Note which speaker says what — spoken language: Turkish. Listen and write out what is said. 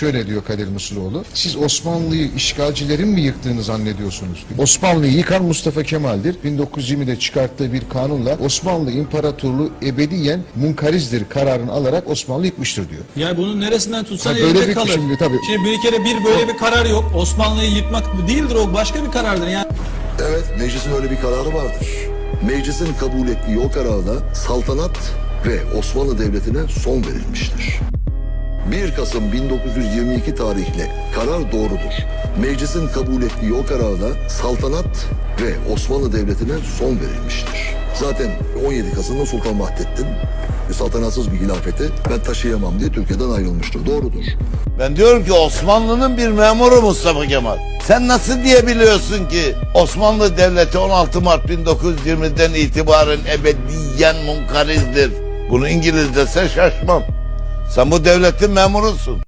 Speaker 1: şöyle diyor Kadir Mısıroğlu. Siz Osmanlı'yı işgalcilerin mi yıktığını zannediyorsunuz? Osmanlı'yı yıkan Mustafa Kemal'dir. 1920'de çıkarttığı bir kanunla Osmanlı İmparatorluğu ebediyen munkarizdir kararını alarak Osmanlı yıkmıştır diyor.
Speaker 2: Yani bunun neresinden tutsan
Speaker 1: Ha, böyle bir-
Speaker 2: kalır.
Speaker 1: şimdi tabii.
Speaker 2: Şimdi bir kere bir böyle bir karar yok. Osmanlı'yı yıkmak değildir o başka bir karardır. Yani
Speaker 3: Evet, meclisin öyle bir kararı vardır. Meclisin kabul ettiği o kararla saltanat ve Osmanlı Devleti'ne son verilmiştir. 1 Kasım 1922 tarihli karar doğrudur. Meclisin kabul ettiği o kararla saltanat ve Osmanlı Devleti'ne son verilmiştir. Zaten 17 Kasım'da Sultan Vahdettin saltanatsız bir hilafeti ben taşıyamam diye Türkiye'den ayrılmıştır. Doğrudur.
Speaker 4: Ben diyorum ki Osmanlı'nın bir memuru Mustafa Kemal. Sen nasıl diyebiliyorsun ki Osmanlı Devleti 16 Mart 1920'den itibaren ebediyen munkarizdir. Bunu İngiliz dese şaşmam. Sen bu devletin memurusun.